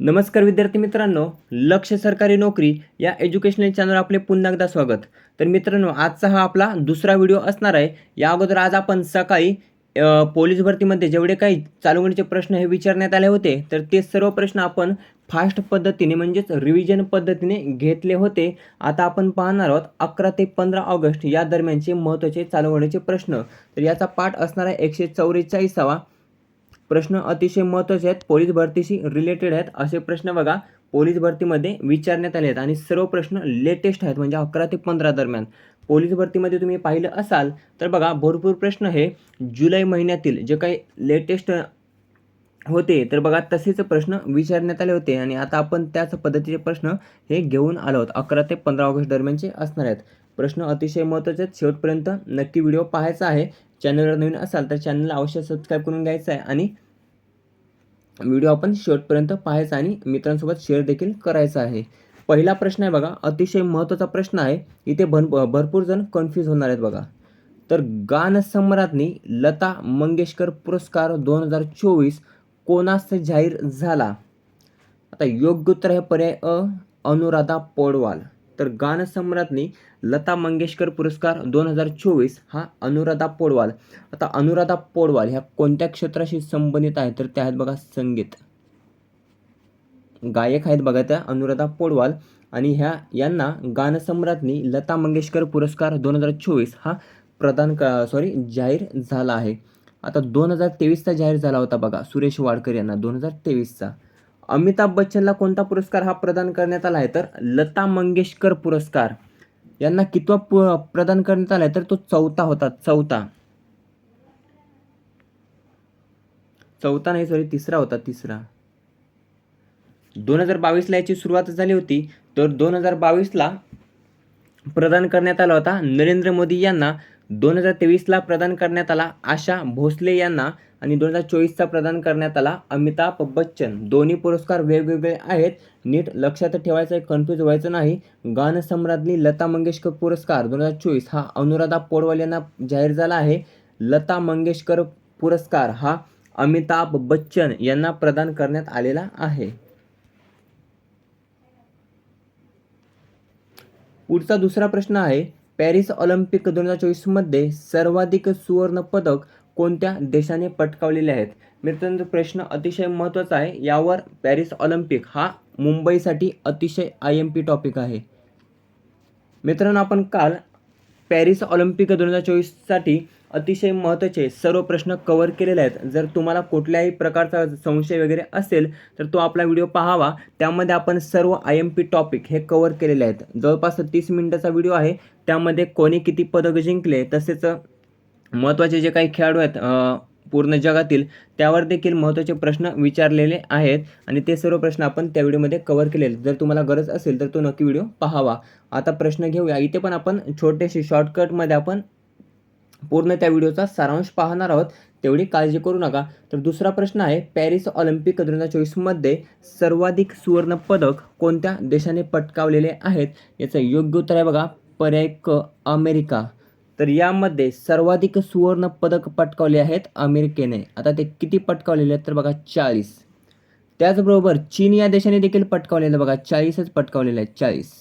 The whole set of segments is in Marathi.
नमस्कार विद्यार्थी मित्रांनो लक्ष सरकारी नोकरी या एज्युकेशनल चॅनल आपले पुन्हा एकदा स्वागत. तर मित्रांनो आजचा हा आपला दुसरा व्हिडिओ असणार आहे. या अगोदर आज आपण सकाळी पोलीस भरतीमध्ये जेवढे काही चालवणीचे प्रश्न हे विचारण्यात आले होते तर ते सर्व प्रश्न आपण फास्ट पद्धतीने म्हणजेच रिव्हिजन पद्धतीने घेतले होते. आता आपण पाहणार आहोत अकरा ते पंधरा ऑगस्ट या दरम्यानचे महत्त्वाचे चालवण्याचे प्रश्न. तर याचा पाठ असणार आहे एकशे चौवेचाळीसावा. प्रश्न अतिशय महत्त्वाचे आहेत. पोलीस भरतीशी रिलेटेड आहेत. असे प्रश्न बघा. पोलीस भरतीमध्ये विचारण्यात आले आहेत आणि सर्व प्रश्न लेटेस्ट आहेत. म्हणजे अकरा ते पंधरा दरम्यान. पोलीस भरतीमध्ये तुम्ही पाहिलं असाल तर बघा भरपूर प्रश्न हे जुलै महिन्यातील जे काही लेटेस्ट होते तर बघा तसेच प्रश्न विचारण्यात आले होते आणि आता आपण त्याच पद्धतीचे प्रश्न हे घेऊन आलो आहोत. अकरा ते पंधरा ऑगस्ट दरम्यानचे असणार आहेत. प्रश्न अतिशय महत्त्वाचे आहेत. शेवटपर्यंत नक्की व्हिडिओ पाहायचा आहे. चॅनलवर नवीन असाल तर चॅनलला अवश्य सबस्क्राईब करून घ्यायचं आहे आणि व्हिडिओ आपण शेवटपर्यंत पाहायचा आणि मित्रांसोबत शेअर देखील करायचा आहे. पहिला प्रश्न आहे बघा अतिशय महत्त्वाचा प्रश्न आहे. इथे भन भरपूर जण कन्फ्यूज होणार आहेत बघा. तर गानसम्राज्ञी लता मंगेशकर पुरस्कार दोन हजार चोवीस कोणास जाहीर झाला? आता योग्य उत्तर आहे पर्याय अ अनुराधा पौडवाल. तर गान लता मंगेशकर पुरस्कार दोन हजार चोवीस हा अनुराधा पोडवाल. आता अनुराधा पोडवाल ह्या कोणत्या क्षेत्राशी संबंधित आहेत? तर त्या आहेत बघा संगीत. गायक आहेत बघा त्या अनुराधा पोडवाल आणि ह्या यांना गानसम्राज्ञी लता मंगेशकर पुरस्कार दोन हजार चोवीस हा प्रदान क सॉरी जाहीर झाला आहे. आता दोन हजार तेवीसचा जाहीर झाला होता बघा सुरेश वाडकर यांना दोन हजार तेवीसचा. अमिताभ बच्चनला कोणता पुरस्कार हा प्रदान करण्यात आला आहे? तर लता मंगेशकर पुरस्कार. यांना कितवा पु प्रदान करण्यात आला आहे? तर तो चौथा होता चौथा. चौथा नाही सॉरी तिसरा होता तिसरा. दोन हजार बावीसला याची सुरुवात झाली होती. तर दोन हजार बावीसला प्रदान करण्यात आला होता नरेंद्र मोदी यांना दोन हजार तेवीसला प्रदान करण्यात आला आशा भोसले यांना आणि दोन हजार चोवीसचा प्रदान करण्यात आला अमिताभ बच्चन. दोन्ही पुरस्कार वेगवेगळे आहेत. नीट लक्षात ठेवायचं आहे कन्फ्यूज व्हायचं नाही. गानसम्राज्ञी लता मंगेशकर पुरस्कार दोन हजार चोवीस हा अनुराधा पोडवाल यांना जाहीर झाला आहे. लता मंगेशकर पुरस्कार हा अमिताभ बच्चन यांना प्रदान करण्यात आलेला आहे. पुढचा दुसरा प्रश्न आहे पॅरिस ऑलिम्पिक दोन हजार चोवीसमध्ये सर्वाधिक सुवर्ण पदक कोणत्या देशाने पटकावलेले आहेत? मित्रांनो प्रश्न अतिशय महत्त्वाचा आहे यावर पॅरिस ऑलिम्पिक हा मुंबईसाठी अतिशय आय एम पी टॉपिक आहे. मित्रांनो आपण काल पॅरिस ऑलिम्पिक दोन हजार चोवीससाठी अतिशय महत्त्वाचे सर्व प्रश्न कवर केलेले आहेत. जर तुम्हाला कुठल्याही प्रकारचा संशय वगैरे असेल तर तो आपला व्हिडिओ पाहावा. त्यामध्ये आपण सर्व आय एम पी टॉपिक हे कवर केलेले आहेत. जवळपास तीस मिनिटाचा व्हिडिओ आहे. त्यामध्ये कोणी किती पदक जिंकले तसेच महत्त्वाचे जे काही खेळाडू आहेत पूर्ण जगातील त्यावर देखील महत्त्वाचे प्रश्न विचारलेले आहेत. आणि ते सर्व प्रश्न आपण त्या व्हिडिओमध्ये कवर केलेले आहेत. जर तुम्हाला गरज असेल तर तो नक्की व्हिडिओ पाहावा. आता प्रश्न घेऊया. इथे पण आपण छोटेसे शॉर्टकटमध्ये आपण पूर्ण त्या व्हिडिओचा सारांश पाहणार आहोत. तेवढी काळजी करू नका. तर दुसरा प्रश्न आहे पॅरिस ऑलिम्पिक दोन हजार चोवीसमध्ये सर्वाधिक सुवर्ण पदक कोणत्या देशाने पटकावलेले आहेत? याचं योग्य उत्तर आहे बघा पर्याय क अमेरिका. तर यामध्ये सर्वाधिक सुवर्ण पदक पटकावले आहेत अमेरिकेने. आता ते किती पटकावलेले आहेत तर बघा चाळीस. त्याचबरोबर चीन या देशाने देखील पटकावलेलं बघा चाळीसच पटकावलेलं आहे चाळीस.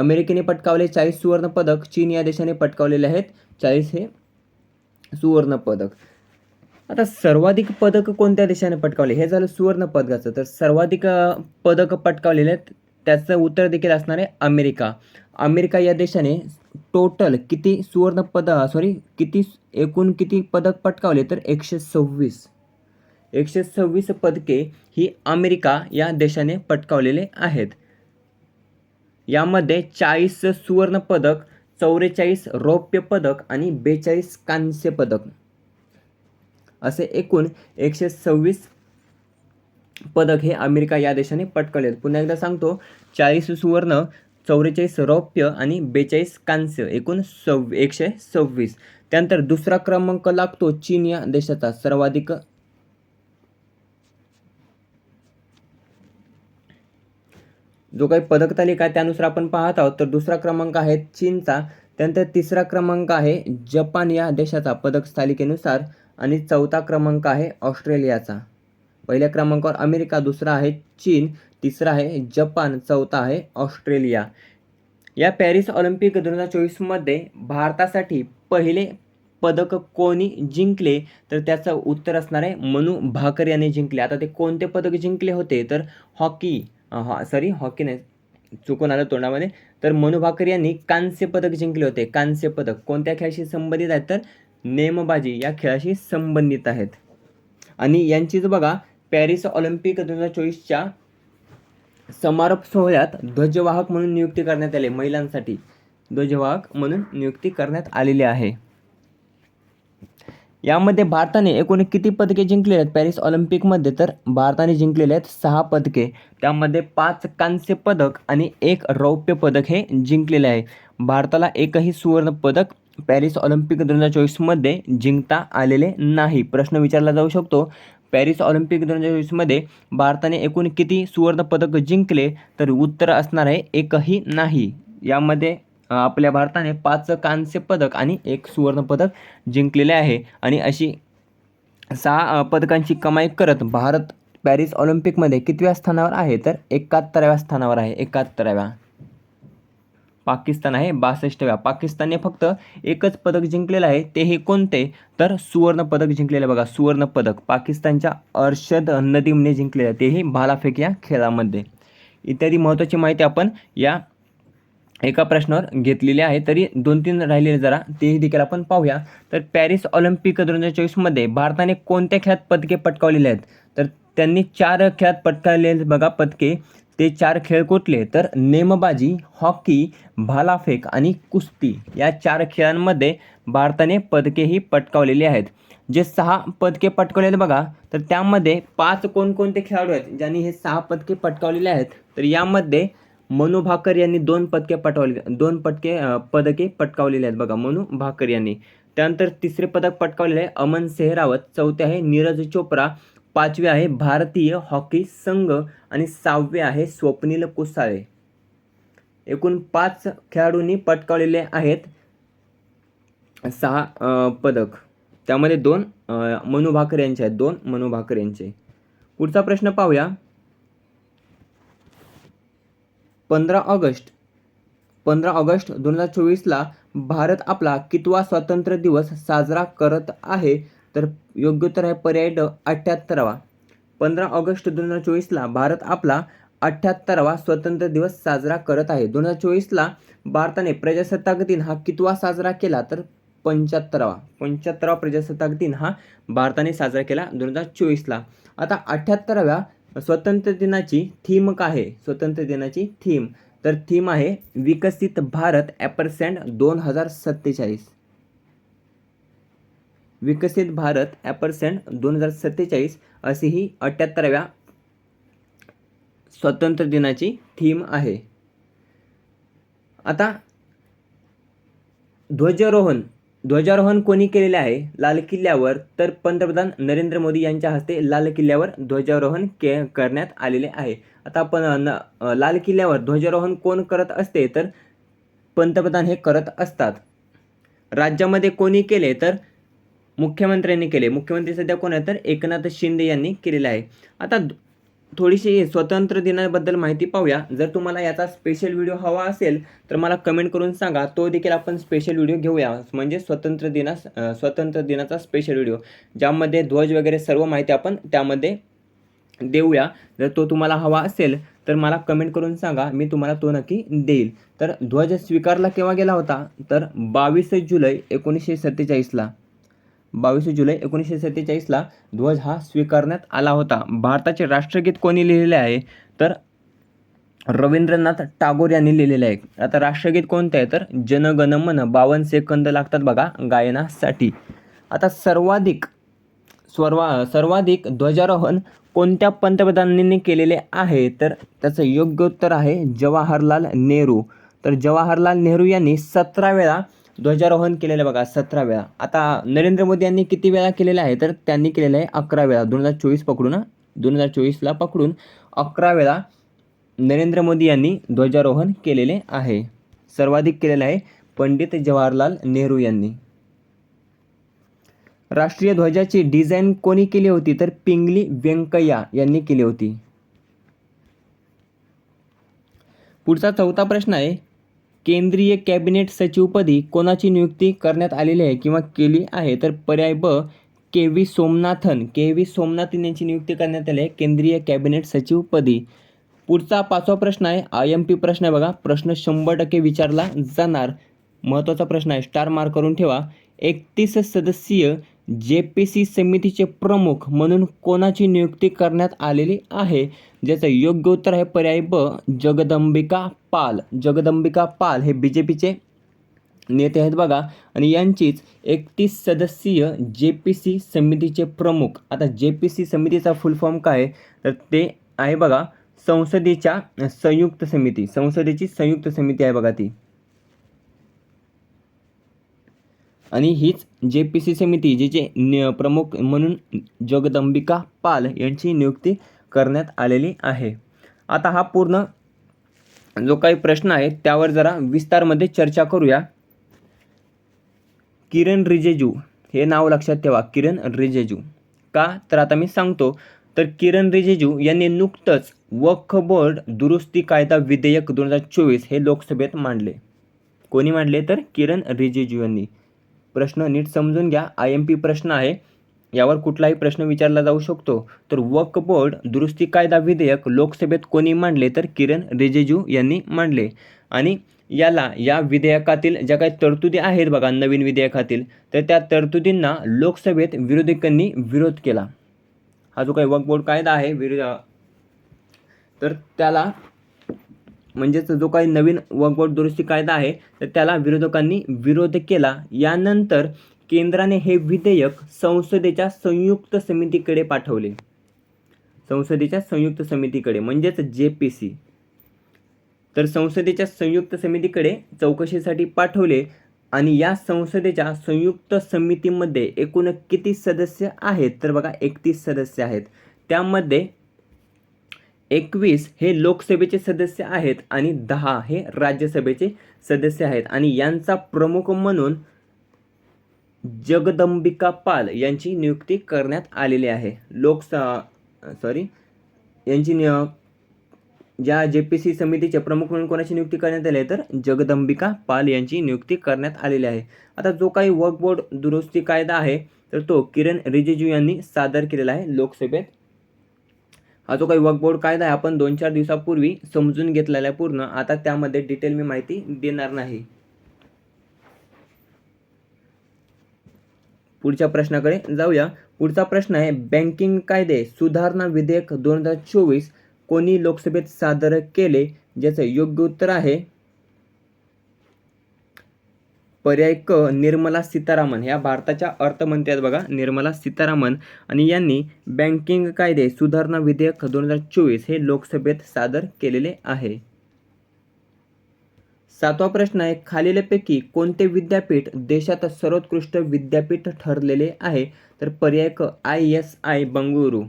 अमेरिकेने पटकावले चाळीस सुवर्ण पदक चीन या देशाने पटकावलेले आहेत चाळीस हे सुवर्ण पदक. आता सर्वाधिक पदक कोणत्या देशाने पटकावले? हे झालं सुवर्ण पदकाचं. तर सर्वाधिक पदक पटकावलेले आहेत त्याचं उत्तर देखील असणार आहे अमेरिका. अमेरिका या देशाने टोटल किती सुवर्ण पद सॉरी किती एकूण किती पदक पटकावले? तर एकशे सव्वीस. एकशे सव्वीस पदके ही अमेरिका या देशाने पटकावलेले आहेत. यामध्ये चाळीस सुवर्ण पदक चौवेचाळीस रौप्य पदक आणि बेचाळीस कांस्य पदक. असे एकूण एकशे सव्वीस पदक हे अमेरिका या देशाने पटकळले आहेत. पुन्हा एकदा सांगतो चाळीस सुवर्ण चौवेचाळीस रौप्य आणि बेचाळीस कांस्य एकूण सव्व एकशे सव्वीस. त्यानंतर दुसरा क्रमांक लागतो चीन या देशाचा सर्वाधिक जो काही पदक तालिका आहे त्यानुसार आपण पाहत आहोत. तर दुसरा क्रमांक आहे चीनचा. त्यानंतर तिसरा क्रमांक आहे जपान या देशाचा पदक तालिकेनुसार. आणि चौथा क्रमांक आहे ऑस्ट्रेलियाचा. पहिल्या क्रमांकावर अमेरिका दुसरा आहे चीन तिसरा आहे जपान चौथा आहे ऑस्ट्रेलिया. या पॅरिस ऑलिम्पिक दोन हजार चोवीसमध्ये भारतासाठी पहिले पदक कोणी जिंकले? तर त्याचं उत्तर असणार आहे मनू भाकर यांनी जिंकले. आता ते कोणते पदक जिंकले होते? तर हॉकी. हा सॉरी हॉकी नाही. चुकून आलं तोंडामध्ये. तर मनू भाकर यांनी कांस्य पदक जिंकले होते. कांस्य पदक कोणत्या खेळाशी संबंधित आहेत? तर नेमबाजी या खेळाशी संबंधित आहेत. आणि यांचीच बघा पॅरिस ऑलिम्पिक दोन हजार चोवीसच्या समारोप सोहळ्यात ध्वजवाहक म्हणून नियुक्ती करण्यात आली महिलांसाठी. ध्वजवाहक म्हणून नियुक्ती करण्यात आलेली आहे. यामध्ये भारताने एकूण किती पदके जिंकले आहेत? पॅरिस ऑलिम्पिकमध्ये तर भारताने जिंकलेले आहेत सहा पदके. त्यामध्ये पाच कांस्य पदक आणि एक रौप्य पदक हे जिंकलेले आहे. भारताला एकही सुवर्ण पदक पॅरिस ऑलिम्पिक दोन हजार चोवीसमध्ये जिंकता आलेले नाही. प्रश्न विचारला जाऊ शकतो पॅरिस ऑलिम्पिक दोन हजार चोवीसमध्ये भारताने एकूण किती सुवर्ण पदक जिंकले? तर उत्तर असणार आहे एकही नाही. यामध्ये आपल्या भारताने पाच कांस्य पदक आणि एक सुवर्ण पदक जिंकलेले आहे. आणि अशी सहा पदकांची कमाई करत भारत पॅरिस ऑलिम्पिकमध्ये कितव्या स्थानावर आहे? तर एकाहत्तराव्या स्थानावर आहे. एकाहत्तराव्या. पाकिस्तान आहे. बासष्टव्या. पाकिस्तानने फक्त एकच पदक जिंकलेलं आहे. तेही कोणते? तर सुवर्ण पदक जिंकलेलं बघा. सुवर्ण पदक. पाकिस्तानच्या अर्शद नदीमने जिंकलेलं आहे. तेही भालाफेक या खेळामध्ये. इत्यादी महत्त्वाची माहिती आपण या एका प्रश्नावर घेतलेले आहे. तरी दोन तीन राहिलेले जरा तेही देखील आपण पाहूया. तर पॅरिस ऑलिम्पिक दोन हजार चोवीसमध्ये भारताने कोणत्या खेळात पदके पटकावलेले आहेत? तर त्यांनी चार खेळात पटकावलेले बघा पदके. ते चार खेळ कुठले? तर नेमबाजी हॉकी भालाफेक आणि कुस्ती या चार खेळांमध्ये भारताने पदकेही पटकावलेली आहेत. जे सहा पदके पटकावलेले बघा तर त्यामध्ये पाच कोणकोणते खेळाडू आहेत ज्यांनी हे सहा पदके पटकावलेले आहेत? तर यामध्ये मनू भाकर यांनी दोन पदके पटवले दोन पटके पदके पटकावलेले आहेत बघा मनू भाकर यांनी. त्यानंतर तिसरे पदक पटकावलेले आहे अमन सेहरावत चौथे आहे नीरज चोप्रा पाचवे आहे भारतीय हॉकी संघ आणि सहावे आहे स्वप्नील कुसाळे. एकूण पाच खेळाडूंनी पटकावलेले आहेत सहा पदक. त्यामध्ये दोन मनू भाकर यांचे आहेत दोन मनू भाकर यांचे. पुढचा प्रश्न पाहूया. पंधरा ऑगस्ट पंधरा ऑगस्ट दोन हजार चोवीसला भारत आपला कितवा स्वातंत्र्य दिवस साजरा करत आहे? तर योग्य उत्तर आहे पर्याय ड अठ्ठ्याहत्तरावा. पंधरा ऑगस्ट दोन हजार चोवीसला भारत आपला अठ्ठ्याहत्तरावा स्वतंत्र दिवस साजरा करत आहे. दोन हजार चोवीसला भारताने प्रजासत्ताक दिन हा कितवा साजरा केला? तर पंच्याहत्तरावा. पंच्याहत्तरावा प्रजासत्ताक दिन हा भारताने साजरा केला दोन हजार चोवीसला. आता अठ्ठ्याहत्तराव्या स्वातंत्र्य दिनाची थीम काय आहे? स्वतंत्र दिनाची थीम तर थीम आहे विकसित भारत ॲपरसँड दोन हजार सत्तेचाळीस. विकसित भारत ॲपरसँड दोन हजार सत्तेचाळीस अशी ही अठ्ठ्याहत्तराव्या स्वातंत्र्य दिनाची थीम आहे. आता ध्वजारोहण. ध्वजारोहण कोणी केलेले आहे? लाल किल्ल्यावर. तर पंतप्रधान नरेंद्र मोदी यांच्या हस्ते लाल किल्ल्यावर ध्वजारोहण के करण्यात आलेले आहे. आता आपण न लाल किल्ल्यावर ध्वजारोहण कोण करत असते? तर पंतप्रधान हे करत असतात. राज्यामध्ये कोणी केले? तर मुख्यमंत्र्यांनी केले. मुख्यमंत्री सध्या कोण आहे तर एकनाथ शिंदे यांनी केलेले आहे. आता थोडीशी स्वतंत्र दिनाबद्दल माहिती पाहूया. जर तुम्हाला याचा स्पेशल व्हिडिओ हवा असेल तर मला कमेंट करून सांगा. तो देखील आपण स्पेशल व्हिडिओ घेऊया. म्हणजे स्वतंत्र दिना स्वतंत्र दिनाचा स्पेशल व्हिडिओ ज्यामध्ये ध्वज वगैरे सर्व माहिती आपण त्यामध्ये देऊया. जर तो तुम्हाला हवा असेल तर मला कमेंट करून सांगा. मी तुम्हाला तो नक्की देईल. तर ध्वज स्वीकारला केव्हा गेला होता? तर बावीस जुलै एकोणीसशे सत्तेचाळीसला. बावीस जुलै एकोणीसशे सत्तेचाळीसला ध्वज हा स्वीकारण्यात आला होता. भारताचे राष्ट्रगीत कोणी लिहिलेले आहे? तर रवींद्रनाथ टागोर यांनी लिहिलेले आहे. आता राष्ट्रगीत कोणते आहे? तर जनगण मन बावन्न सेकंद लागतात बघा गायनासाठी. आता सर्वाधिक सर्वा सर्वाधिक ध्वजारोहण कोणत्या पंतप्रधानांनी केलेले आहे? तर त्याचं योग्य उत्तर आहे जवाहरलाल नेहरू. तर जवाहरलाल नेहरू यांनी सतरा वेळा ध्वजारोहण केलेलं बघा सतरा वेळा. आता नरेंद्र मोदी यांनी किती वेळा केलेलं आहे? तर त्यांनी केलेलं आहे अकरा वेळा. दोन हजार चोवीस पकडून दोन हजार चोवीसला पकडून अकरा वेळा नरेंद्र मोदी यांनी ध्वजारोहण केलेले आहे. सर्वाधिक केलेलं आहे पंडित जवाहरलाल नेहरू यांनी. राष्ट्रीय ध्वजाची डिझाईन कोणी केली होती? तर पिंगली व्यंकय्या यांनी केली होती. पुढचा चौथा प्रश्न आहे केंद्रीय कॅबिनेट सचिवपदी कोणाची नियुक्ती करण्यात आलेली आहे किंवा केली आहे? तर पर्याय ब K V Somanathan. K V Somanathan यांची नियुक्ती करण्यात आली आहे केंद्रीय कॅबिनेट सचिवपदी. पुढचा पाचवा प्रश्न आहे. आय एम पी प्रश्न आहे बघा. प्रश्न शंभर टक्के विचारला जाणार. महत्त्वाचा प्रश्न आहे. स्टार मार्क करून ठेवा. एकतीस सदस्यीय जे पी सी समितीचे प्रमुख म्हणून कोणाची नियुक्ती करण्यात आलेली आहे? ज्याचं योग्य उत्तर आहे पर्याय ब जगदंबिका पाल. जगदंबिका पाल हे बी जे पीचे नेते आहेत बघा. आणि यांचीच एकतीस सदस्यीय जे पी सी समितीचे प्रमुख. आता जे पी सी समितीचा फुल फॉर्म काय आहे? तर ते आहे बघा संसदेच्या संयुक्त समिती. संसदेची संयुक्त समिती आहे बघा ती. आणि हीच जे पी सी समिती जिचे न प्रमुख म्हणून जगदंबिका पाल यांची नियुक्ती करण्यात आलेली आहे. आता हा पूर्ण जो काही प्रश्न आहे त्यावर जरा विस्तारमध्ये चर्चा करूया. किरण रिजेजू हे नाव लक्षात ठेवा किरण रिजेजू. का? तर आता मी सांगतो. तर किरण रिजिजू यांनी नुकतंच वक्फ बोर्ड दुरुस्ती कायदा विधेयक दोन हजार चोवीस हे लोकसभेत मांडले. कोणी मांडले? तर किरण रिजिजू यांनी. प्रश्न नीट समजून घ्या. आय एम पी प्रश्न आहे. यावर कुठलाही प्रश्न विचारला जाऊ शकतो. तर वक्फ बोर्ड दुरुस्ती कायदा विधेयक लोकसभेत कोणी मांडले तर किरण रिजिजू यांनी मांडले. आणि याला या विधेयकातील ज्या काही तरतुदी आहेत बघा नवीन विधेयकातील तर त्या तरतुदींना लोकसभेत विरोधकांनी विरोध केला. हा जो काही वक्फ बोर्ड कायदा आहे विरोध तर त्याला म्हणजेच जो काही नवीन वक्फ दुरुस्ती कायदा आहे तर त्याला विरोधकांनी विरोध केला. यानंतर केंद्राने हे विधेयक संसदेच्या संयुक्त समितीकडे पाठवले. संसदेच्या संयुक्त समितीकडे म्हणजेच जे पी सी. तर संसदेच्या संयुक्त समितीकडे चौकशीसाठी पाठवले आणि या संसदेच्या संयुक्त समितीमध्ये एकूण किती सदस्य आहेत? तर बघा एकतीस सदस्य आहेत. त्यामध्ये एकवीस हे लोकसभेचे सदस्य आहेत आणि दहा हे राज्यसभेचे सदस्य आहेत. आणि यांचा प्रमुख म्हणून जगदंबिका पाल यांची नियुक्ती करण्यात आलेली आहे. लोकसा सॉरी यांची निय ज्या जे पी सी समितीचे प्रमुख म्हणून कोणाची नियुक्ती करण्यात आली आहे तर जगदंबिका पाल यांची नियुक्ती करण्यात आलेली आहे. आता जो काही वक्फ बोर्ड दुरुस्ती कायदा आहे तर तो किरण रिजिजू यांनी सादर केलेला आहे लोकसभेत. हा जो काही वर्कबोर्ड कायदा आहे आपण दोन चार दिवसापूर्वी समजून घेतलेला आहे पूर्ण. आता त्यामध्ये डिटेल मी माहिती देणार नाही. पुढच्या प्रश्नाकडे जाऊया. पुढचा प्रश्न आहे बँकिंग कायदे सुधारणा विधेयक दोन हजार चोवीस कोणी लोकसभेत सादर केले? ज्याचं योग्य उत्तर आहे पर्याय क निर्मला सीतारामन. ह्या भारताच्या अर्थमंत्री आहेत बघा निर्मला सीतारामन. आणि यांनी बँकिंग कायदे सुधारणा विधेयक दोन हजार चोवीस हे लोकसभेत सादर केलेले आहे. सातवा प्रश्न आहे खालीलपैकी कोणते विद्यापीठ देशात सर्वोत्कृष्ट विद्यापीठ ठरलेले आहे? तर पर्याय क आय एस आय बंगळुरू.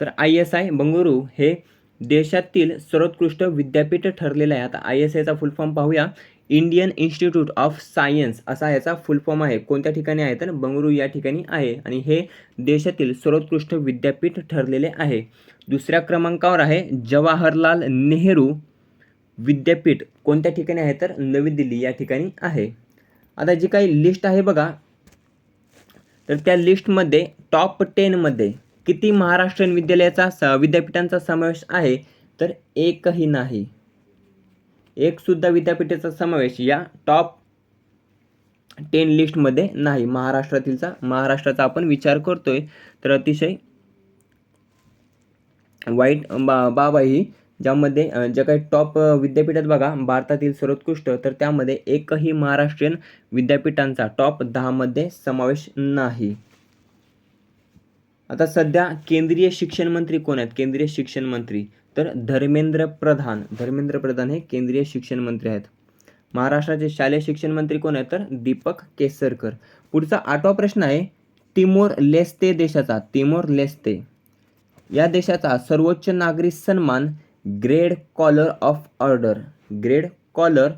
तर आय एस आय बंगळुरू हे देशातील सर्वोत्कृष्ट विद्यापीठ ठरलेलं आहे. आता आय एस आयचा फुल फॉर्म पाहूया. इंडियन इन्स्टिट्यूट ऑफ सायन्स असा याचा फुल फॉर्म आहे. कोणत्या ठिकाणी आहे तर बंगळुरू या ठिकाणी आहे. आणि हे देशातील सर्वोत्कृष्ट विद्यापीठ ठरलेले आहे. दुसऱ्या क्रमांकावर आहे जवाहरलाल नेहरू विद्यापीठ. कोणत्या ठिकाणी आहे तर नवी दिल्ली या ठिकाणी आहे. आता जी काही लिस्ट आहे बघा. तर त्या लिस्टमध्ये टॉप टेनमध्ये किती महाराष्ट्रीयन विद्यालयाचा स विद्यापीठांचा समावेश आहे? तर एकही नाही. एकसुद्धा विद्यापीठाचा समावेश या टॉप टेन लिस्टमध्ये नाही. महाराष्ट्रातीलचा महाराष्ट्राचा आपण विचार करतोय तर अतिशय वाईट बा बाब आहे ही ज्यामध्ये जे ज्या काही टॉप विद्यापीठात बघा भारतातील सर्वोत्कृष्ट तर त्यामध्ये एकही महाराष्ट्रीयन विद्यापीठांचा टॉप दहामध्ये समावेश नाही. आता सध्या केंद्रीय शिक्षण मंत्री कोण आहेत? केंद्रीय शिक्षण मंत्री तर धर्मेंद्र प्रधान धर्मेंद्र प्रधान हे केंद्रीय शिक्षण मंत्री आहेत. महाराष्ट्राचे शालेय शिक्षण मंत्री कोण आहेत तर दीपक केसरकर. पुढचा आठवा प्रश्न आहे तिमोर लेस्ते देशाचा तिमोर लेस्ते. या देशाचा सर्वोच्च नागरी सन्मान grade collar of order. Grade collar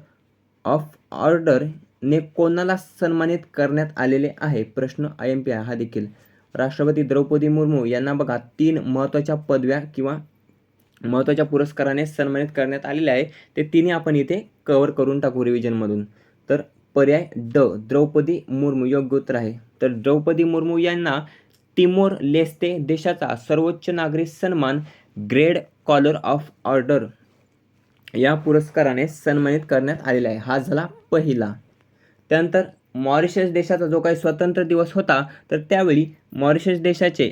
of order ने कोणाला सन्मानित करण्यात आलेले आहे? प्रश्न आय एम पी आय हा देखील. राष्ट्रपती द्रौपदी मुर्मू यांना बघा तीन महत्त्वाच्या पदव्या किंवा महत्त्वाच्या पुरस्काराने सन्मानित करण्यात आलेले आहे. ते तिन्ही आपण इथे कवर करून टाकू रिव्हिजनमधून तर पर्याय ड द्रौपदी मुर्मू योग्य उत्तर आहे. तर द्रौपदी मुर्मू यांना टिमोर लेस्ते देशाचा सर्वोच्च नागरी सन्मान ग्रेड कॉलर ऑफ ऑर्डर या पुरस्काराने सन्मानित करण्यात आलेला आहे. हा झाला पहिला. त्यानंतर मॉरिशस देशाचा जो काही स्वतंत्र दिवस होता तर त्यावेळी मॉरिशस देशाचे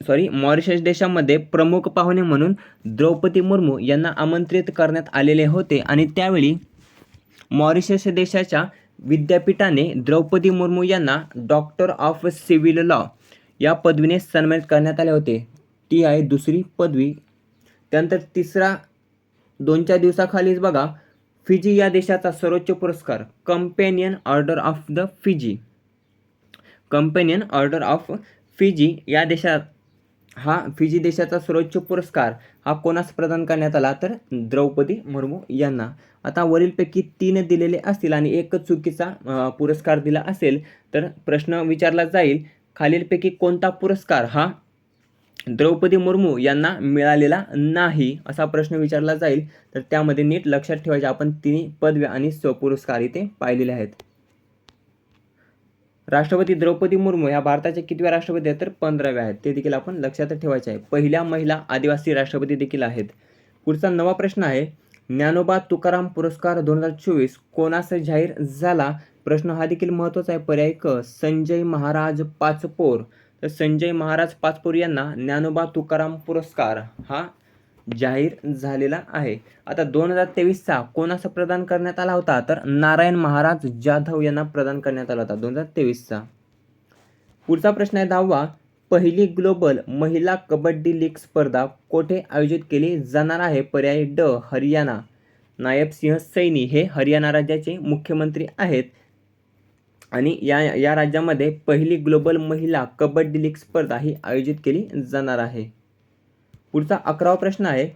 सॉरी मॉरिशस देशामध्ये प्रमुख पाहुणे म्हणून द्रौपदी मुर्मू यांना आमंत्रित करण्यात आलेले होते आणि त्यावेळी मॉरिशस देशाच्या विद्यापीठाने द्रौपदी मुर्मू यांना डॉक्टर ऑफ सिव्हिल लॉ या पदवीने सन्मानित करण्यात आले होते. ती आहे दुसरी पदवी. त्यानंतर तिसरा दोन चार दिवसाखालीच बघा फिजी या देशाचा सर्वोच्च पुरस्कार companion order of the Fiji companion order of Fiji या देशात हा फिजी देशाचा सर्वोच्च पुरस्कार हा कोणास प्रदान करण्यात आला? तर द्रौपदी मुर्मू यांना. आता वरीलपैकी तीन दिलेले असतील आणि एकच चुकीचा पुरस्कार दिला असेल तर प्रश्न विचारला जाईल खालीलपैकी कोणता पुरस्कार हा द्रौपदी मुर्मू यांना मिळालेला नाही असा प्रश्न विचारला जाईल. तर त्यामध्ये नीट लक्षात ठेवायचे आपण तिन्ही पदव्या आणि स्वपुरस्कार इथे पाहिलेले आहेत. राष्ट्रपती द्रौपदी मुर्मू ह्या भारताच्या कितव्या राष्ट्रपती आहेत तर पंधराव्या आहेत. ते देखील आपण लक्षात ठेवायचे आहे. पहिल्या महिला आदिवासी राष्ट्रपती देखील आहेत. पुढचा नवा प्रश्न आहे. ज्ञानोबा तुकाराम पुरस्कार दोन हजार चोवीस कोणास जाहीर झाला? प्रश्न हा देखील महत्त्वाचा आहे. पर्याय क. संजय महाराज पाचपोर. तर संजय महाराज पाचपोर यांना ज्ञानोबा तुकाराम पुरस्कार हा जाहीर झालेला आहे. आता दोन हजार तेवीसचा कोणाचा प्रदान करण्यात आला होता? तर नारायण महाराज जाधव यांना प्रदान करण्यात आला होता दोन हजार तेवीसचा. पुढचा प्रश्न आहे दहावा. पहिली ग्लोबल महिला कबड्डी लीग स्पर्धा कोठे आयोजित केली जाणार आहे? पर्याय ड हरियाणा. नायब सिंह सैनी हे हरियाणा राज्याचे मुख्यमंत्री आहेत. आणि या या राज्यामध्ये पहिली ग्लोबल महिला कबड्डी लीग स्पर्धा ही आयोजित केली जाणार आहे. पुढचा अकरावा प्रश्न आहे.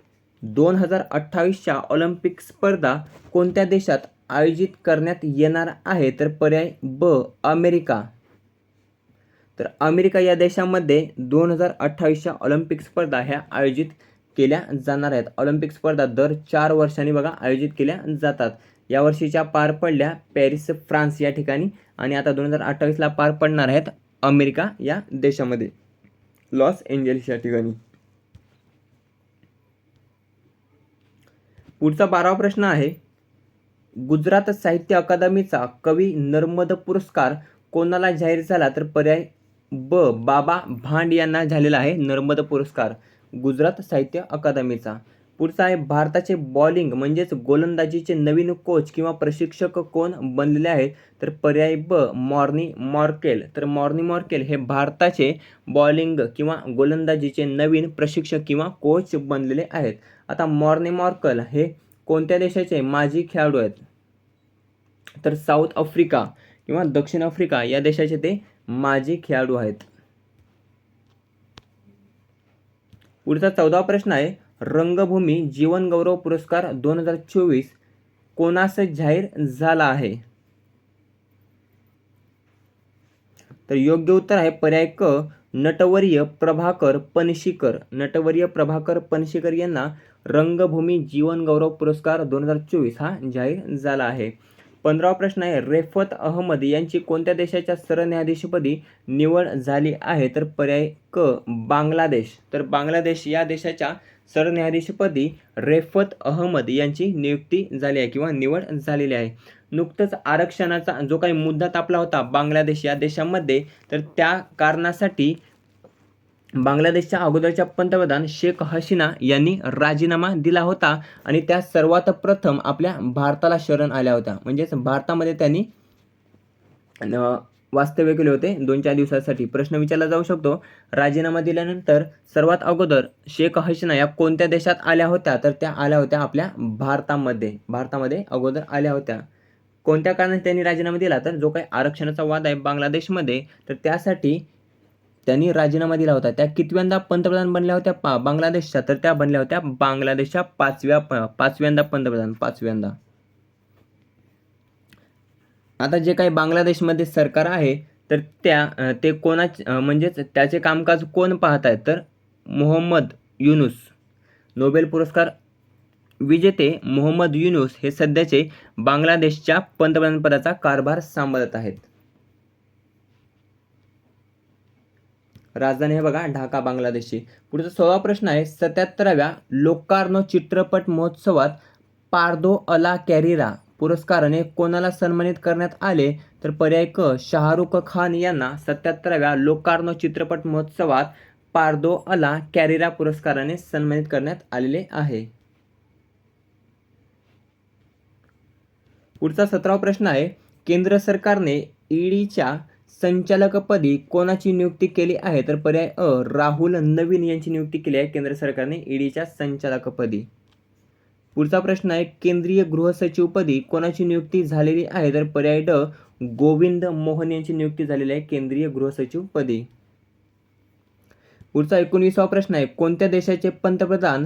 दोन हजार अठ्ठावीसच्या ऑलिम्पिक स्पर्धा कोणत्या देशात आयोजित करण्यात येणार आहे? तर पर्याय ब अमेरिका. तर अमेरिका या देशामध्ये दोन हजार अठ्ठावीसच्या ऑलिम्पिक स्पर्धा ह्या आयोजित केल्या जाणार आहेत. ऑलिम्पिक स्पर्धा दर चार वर्षांनी बघा आयोजित केल्या जातात. या वर्षीच्या पार पडल्या पॅरिस फ्रान्स या ठिकाणी आणि आता दोन हजार अठ्ठावीसला पार पडणार आहेत अमेरिका या देशामध्ये. लॉस एंजल्स या ठिकाणी. पुढचा बारावा प्रश्न आहे. गुजरात साहित्य अकादमीचा कवी नर्मद पुरस्कार कोणाला जाहीर झाला? तर पर्याय ब. बाबा भांड यांना झालेला आहे नर्मद पुरस्कार गुजरात साहित्य अकादमीचा. पुढचा आहे भारताचे बॉलिंग म्हणजेच गोलंदाजीचे नवीन कोच किंवा प्रशिक्षक कोण बनलेले आहेत? तर पर्याय ब. Morne Morkel. तर मॉर्नी मॉर्केल हे भारताचे बॉलिंग किंवा गोलंदाजीचे नवीन प्रशिक्षक किंवा कोच बनलेले आहेत. आता मॉर्नी मॉर्कल हे कोणत्या देशाचे माजी खेळाडू आहेत? तर साऊथ आफ्रिका किंवा दक्षिण आफ्रिका या देशाचे ते माजी खेळाडू आहेत. पुढचा चौदावा प्रश्न आहे रंगभूमी जीवन गौरव पुरस्कार दोन हजार चोवीस कोणास जाहीर झाला आहे? तर योग्य उत्तर आहे पर्याय क नटवर्य प्रभाकर पणशीकर. नटवर्य प्रभाकर पणशीकर यांना रंगभूमी जीवनगौरव पुरस्कार दोन हजार चोवीस हा जाहीर झाला आहे. पंधरावा प्रश्न आहे रेफत अहमद यांची कोणत्या देशाच्या सरन्यायाधीशपदी निवड झाली आहे? तर पर्याय क बांगलादेश. तर बांगलादेश या देशाच्या सरन्यायाधीशपदी रेफत अहमद यांची नियुक्ती झाली आहे किंवा निवड झालेली आहे. नुकतंच आरक्षणाचा जो काही मुद्दा तापला होता बांगलादेश या देशामध्ये तर त्या कारणासाठी बांगलादेशच्या अगोदरच्या पंतप्रधान शेख हसीना यांनी राजीनामा दिला होता आणि त्या सर्वात प्रथम आपल्या भारताला शरण आल्या होत्या. म्हणजेच भारतामध्ये त्यांनी वास्तव्य केले होते दोन चार दिवसासाठी. प्रश्न विचारला जाऊ शकतो राजीनामा दिल्यानंतर सर्वात अगोदर शेख हसीना या कोणत्या देशात आल्या होत्या? तर त्या आल्या होत्या आपल्या भारतामध्ये भारतामध्ये अगोदर आल्या होत्या. कोणत्या कारणाने त्यांनी राजीनामा दिला? तर जो काही आरक्षणाचा वाद आहे बांगलादेशमध्ये तर त्यासाठी त्यांनी राजीनामा दिला होता. त्या कितव्यांदा पंतप्रधान बनल्या होत्या? पा बांगलादेशच्या. तर त्या बनल्या होत्या बांगलादेशच्या पाचव्या प- पाचव्यांदा पंतप्रधान पाचव्यांदा. आता जे काही बांगलादेशमध्ये सरकार आहे तर त्या ते कोणाच म्हणजेच त्याचे कामकाज कोण पाहत आहेत तर मोहम्मद युनुस. नोबेल पुरस्कार विजेते मोहम्मद युनुस हे सध्याचे बांगलादेशच्या पंतप्रधानपदाचा कारभार सांभाळत आहेत. राजधानी आहे बघा ढाका बांगलादेशची. पुढचा सोळा प्रश्न आहे सत्याहत्तराव्या लोकार्नो चित्रपट महोत्सवात पार्दो अला कॅरिरा पुरस्काराने कोणाला सन्मानित करण्यात आले? तर पर्याय क शाहरुख खान यांना सत्याहत्तराव्या लोकार्नो चित्रपट महोत्सवात पार्दो अला कॅरिरा पुरस्काराने सन्मानित करण्यात आलेले आहे. पुढचा सतरावा प्रश्न आहे केंद्र सरकारने ईडीच्या संचालकपदी कोणाची नियुक्ती केली आहे? तर पर्याय अ राहुल नवीन यांची नियुक्ती केली आहे केंद्र सरकारने ईडीच्या संचालकपदी. पुढचा प्रश्न आहे केंद्रीय गृहसचिवपदी कोणाची नियुक्ती झालेली आहे? तर पर्याय ड गोविंद मोहन यांची नियुक्ती झालेली आहे केंद्रीय गृहसचिवपदी. पुढचा एकोणवीसावा प्रश्न आहे कोणत्या देशाचे पंतप्रधान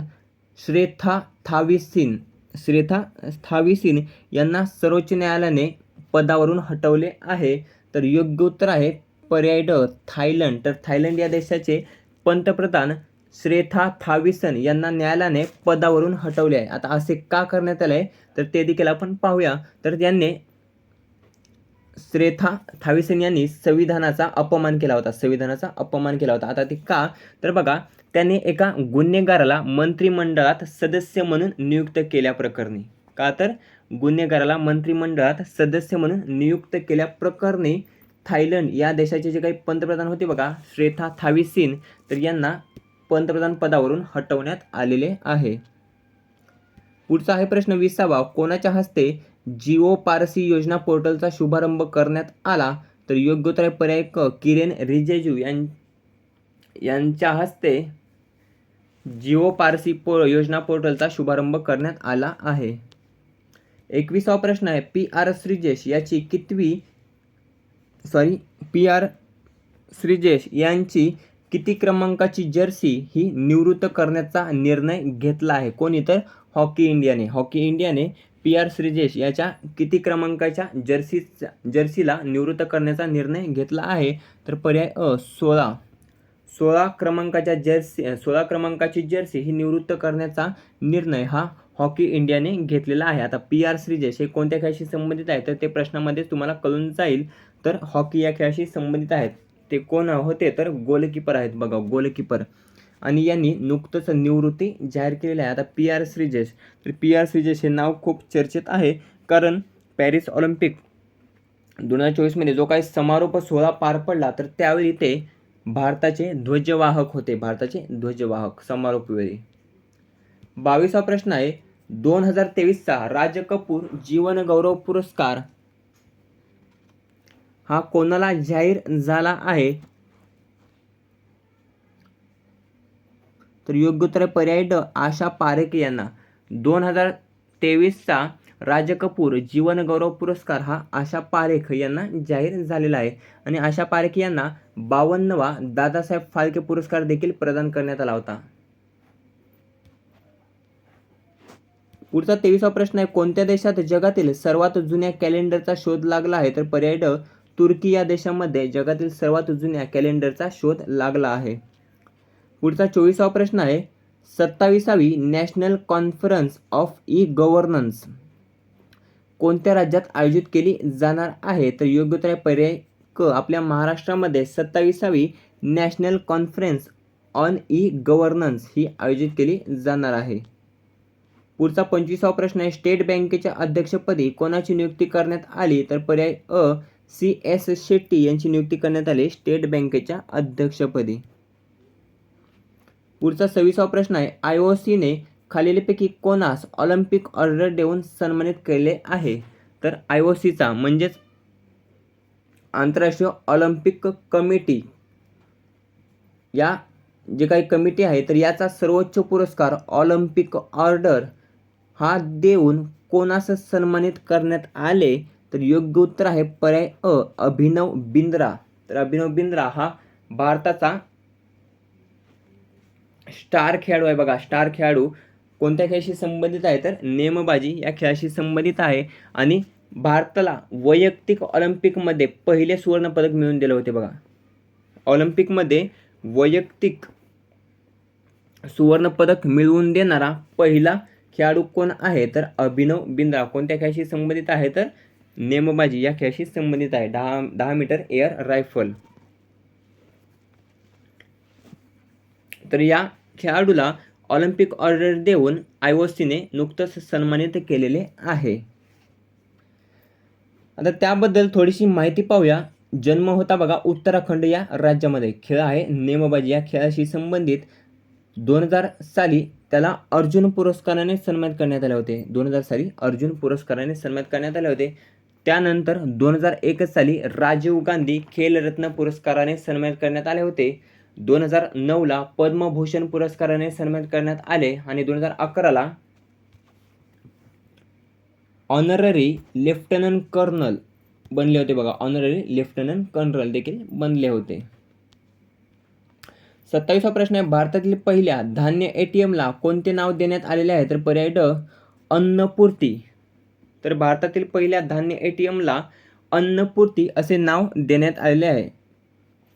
श्रेथा थाविसिन श्रेथा थाविसिन यांना सर्वोच्च न्यायालयाने पदावरून हटवले आहे? तर योग्य उत्तर आहे पर्याय ड थायलंड. तर थायलंड या देशाचे पंतप्रधान श्रेथा थाविसन यांना न्यायालयाने पदावरून हटवले आहे. आता असे का करण्यात आले तर ते देखील आपण पाहूया. तर त्यांनी श्रेथा थाविसन यांनी संविधानाचा अपमान केला होता. संविधानाचा अपमान केला होता. आता ते का? तर बघा त्यांनी एका गुन्हेगाराला मंत्रिमंडळात सदस्य म्हणून नियुक्त केल्याप्रकरणी का तर? गुन्हेगाराला मंत्रिमंडळात सदस्य म्हणून नियुक्त केल्याप्रकरणी थायलंड या देशाचे जे काही पंतप्रधान होते बघा श्रेथा थाविसिन तर यांना पंतप्रधान पदावरून हटवण्यात आलेले आहे. पुढचा आहे प्रश्न विसावा. कोणाच्या हस्ते जिओ पारसी योजना पोर्टलचा शुभारंभ करण्यात आला? तर योग्य उत्तर पर्याय क किरेन रिजेजू यां यांच्या हस्ते जिओ पारसी पो योजना पोर्टलचा शुभारंभ करण्यात आला आहे. एकविसावा प्रश्न आहे. पी आर श्रीजेश याची कितवी सॉरी पी आर श्रीजेश यांची किती क्रमांकाची जर्सी ही निवृत्त करण्याचा निर्णय घेतला आहे? कोणी? तर हॉकी इंडियाने. हॉकी इंडियाने पी आर श्रीजेश याच्या किती क्रमांकाच्या जर्सीचा जर्सीला निवृत्त करण्याचा निर्णय घेतला आहे? तर पर्याय अ सोळा. सोळा क्रमांकाच्या जर्सी सोळा क्रमांकाची जर्सी ही निवृत्त करण्याचा निर्णय हा हॉकी इंडियाने घेतलेला आहे. आता पी आर श्रीजेश हे कोणत्या खेळाशी संबंधित आहे तर ते प्रश्नामध्ये तुम्हाला कळून जाईल. तर हॉकी या खेळाशी संबंधित आहेत. ते कोण होते? तर गोलकीपर आहेत बघा गोलकीपर. आणि यांनी नुकतंच निवृत्ती जाहीर केलेली आहे. आता पी आर श्रीजेश तर पी आर श्रीजेश हे नाव खूप चर्चेत आहे. कारण पॅरिस ऑलिम्पिक दोन हजार चोवीसमध्ये जो काही समारोप सोहळा पार पडला तर त्यावेळी ते भारताचे ध्वजवाहक होते. भारताचे ध्वजवाहक समारोपवेळी बावीसा प्रश्न आहे दोन हजार तेवीसचा राज कपूर जीवनगौरव पुरस्कार हा कोणाला जाहीर झाला आहे? तर योग्य उत्तर पर्याय ड. आशा पारेख यांना. दोन हजार तेवीसचा राज कपूर जीवनगौरव पुरस्कार हा आशा पारेख यांना जाहीर झालेला आहे. आणि आशा पारेख यांना बावन्नवा दादासाहेब फाळके पुरस्कार देखील प्रदान करण्यात आला होता. पुढचा तेवीसा प्रश्न आहे कोणत्या देशात जगातील सर्वात जुन्या कॅलेंडरचा शोध लागला आहे? तर पर्याय ड तुर्की या देशामध्ये जगातील सर्वात जुन्या कॅलेंडरचा शोध लागला आहे. पुढचा चोवीसावा प्रश्न आहे सत्ताविसावी national conference of e governance कोणत्या राज्यात आयोजित केली जाणार आहे? तर योग्य उत्तर पर्याय क आपल्या महाराष्ट्रामध्ये सत्ताविसावी national conference on e governance ही आयोजित केली जाणार आहे. पुढचा पंचवीसावा प्रश्न आहे. स्टेट बँकेच्या अध्यक्षपदी कोणाची नियुक्ती करण्यात आली? तर पर्याय अ सी एस शेट्टी यांची नियुक्ती करण्यात आली. स्टेट बँकेच्या अध्यक्षपदी. पुढचा सव्वीसावा प्रश्न आहे. आय ओ सीने खालीलपैकी कोणास ऑलिम्पिक ऑर्डर देऊन सन्मानित केले आहे? तर आय ओ सीचा म्हणजेच आंतरराष्ट्रीय ऑलिम्पिक कमिटी. या जे काही कमिटी आहे तर याचा सर्वोच्च पुरस्कार ऑलिम्पिक ऑर्डर हा देऊन कोणास सन्मानित करण्यात आले तर योग्य उत्तर आहे पर्याय अ अभिनव बिंद्रा. तर अभिनव बिंद्रा हा भारताचा स्टार खेळाडू आहे बघा. स्टार खेळाडू कोणत्या खेळाशी संबंधित आहे? तर नेमबाजी या खेळाशी संबंधित आहे. आणि भारताला वैयक्तिक ऑलिम्पिकमध्ये पहिले सुवर्णपदक मिळवून दिले होते बघा. ऑलिम्पिकमध्ये वैयक्तिक सुवर्णपदक मिळवून देणारा पहिला खेळाडू कोण आहे? तर अभिनव बिंद्रा. कोणत्या खेळाशी संबंधित आहे? तर नेमबाजी या खेळाशी संबंधित आहे. दहा दहा मीटर एअर रायफल. तर या खेळाडूला ऑलिम्पिक ऑर्डर देऊन आय ओ सीने नुकतंच सन्मानित केलेले आहे. आता त्याबद्दल थोडीशी माहिती पाहूया. जन्म होता बघा उत्तराखंड या राज्यामध्ये. खेळ आहे नेमबाजी या खेळाशी संबंधित. दोन हजार साली त्याला अर्जुन पुरस्काराने सन्मानित करण्यात आले होते. दोन हजार साली अर्जुन पुरस्काराने सन्मानित करण्यात आले होते. त्यानंतर दोन हजार एक साली राजीव गांधी खेलरत्न पुरस्काराने सन्मानित करण्यात आले होते. दोन हजार नऊला पद्मभूषण पुरस्काराने सन्मानित करण्यात आले आणि दोन हजार अकराला ऑनररी लेफ्टनंट कर्नल बनले होते बघा. ऑनररी लेफ्टनंट कर्नल देखील बनले होते. सत्तावीसा प्रश्न आहे भारतातील पहिल्या धान्य ए टी एमला कोणते नाव देण्यात आलेले आहे? तर पर्याय ड अन्नपूर्ती. तर भारतातील पहिल्या धान्य ए टी एमला अन्नपूर्ती असे नाव देण्यात आलेले आहे.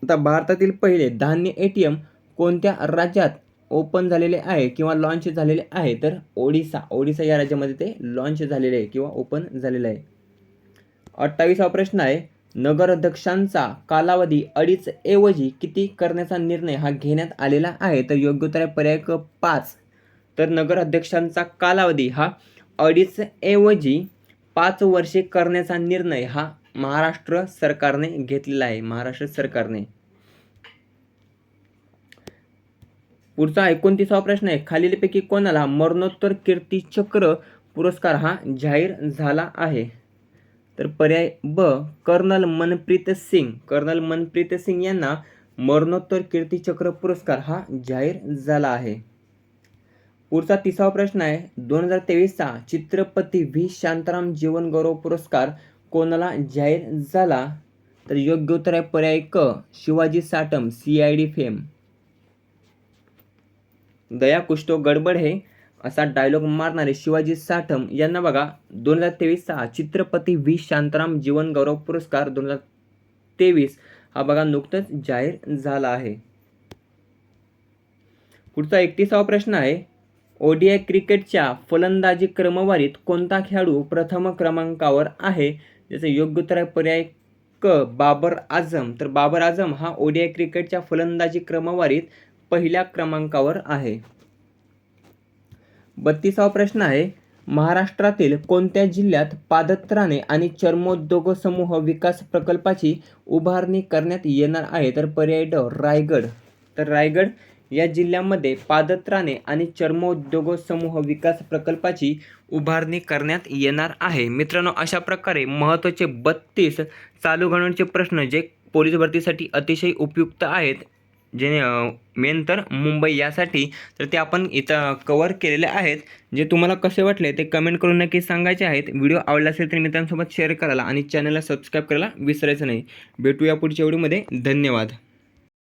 आता भारतातील पहिले धान्य ए टी एम कोणत्या राज्यात ओपन झालेले आहे किंवा लॉन्च झालेले आहे? तर ओडिसा. ओडिसा या राज्यामध्ये ते लॉन्च झालेले आहे किंवा ओपन झालेले आहे. अठ्ठावीसावा प्रश्न आहे नगराध्यक्षांचा कालावधी अडीच ऐवजी किती करण्याचा निर्णय हा घेण्यात आलेला आहे तर योग्य उत्तर आहे पर्याय क पाच. तर नगराध्यक्षांचा कालावधी हा अडीच ऐवजी पाच वर्षे करण्याचा निर्णय हा महाराष्ट्र सरकारने घेतलेला आहे. महाराष्ट्र सरकारने. पुढचा एकोणतीसावा प्रश्न आहे. खालीलपैकी कोणाला मरणोत्तर कीर्ती चक्र पुरस्कार हा जाहीर झाला आहे? तर पर्याय ब कर्नल मनप्रीत सिंग. कर्नल मनप्रीत सिंग यांना मरणोत्तर कीर्तीचक्र पुरस्कार हा जाहीर झाला आहे. पुढचा तिसावा प्रश्न आहे. दोन हजार तेवीसचा चित्रपती व्ही. शांताराम जीवनगौरव पुरस्कार कोणाला जाहीर झाला? तर योग्य उत्तर आहे पर्याय क Shivaji Satam C I D fame. Daya कुष्टो गडबड हे असा डायलॉग मारणारे शिवाजी साठम यांना बघा दोन हजार तेवीसचा चित्रपती व्ही. शांताराम जीवन गौरव पुरस्कार दोन हजार तेवीस हा बघा नुकतंच जाहीर झाला आहे. पुढचा एकतीसावा प्रश्न आहे ओडीआय क्रिकेटच्या फलंदाजी क्रमवारीत कोणता खेळाडू प्रथम क्रमांकावर आहे? ज्याचं योग्य उत्तर आहे पर्याय क बाबर आझम. तर बाबर आझम हा ओडीआय क्रिकेटच्या फलंदाजी क्रमवारीत पहिल्या क्रमांकावर आहे. बत्तीसावा प्रश्न आहे महाराष्ट्रातील कोणत्या जिल्ह्यात पादत्राणे आणि चर्मोद्योग समूह विकास प्रकल्पाची उभारणी करण्यात येणार आहे? तर पर्याय ड रायगड. तर रायगड या जिल्ह्यामध्ये पादत्राणे आणि चर्मोद्योग समूह विकास प्रकल्पाची उभारणी करण्यात येणार आहे. मित्रांनो अशा प्रकारे महत्त्वाचे बत्तीस चालू घडवण्याचे प्रश्न जे पोलीस भरतीसाठी अतिशय उपयुक्त आहेत जे मेन तर मुंबई यासाठी. तर ते आपण इथं कवर केलेले आहेत. जे तुम्हाला कसे वाटले ते कमेंट करून नक्की सांगायचे आहेत. व्हिडिओ आवडला असेल तर मित्रांसोबत शेअर करायला आणि चॅनलला सबस्क्राईब करायला विसरायचं नाही. भेटूया पुढच्या व्हिडिओमध्ये धन्यवाद.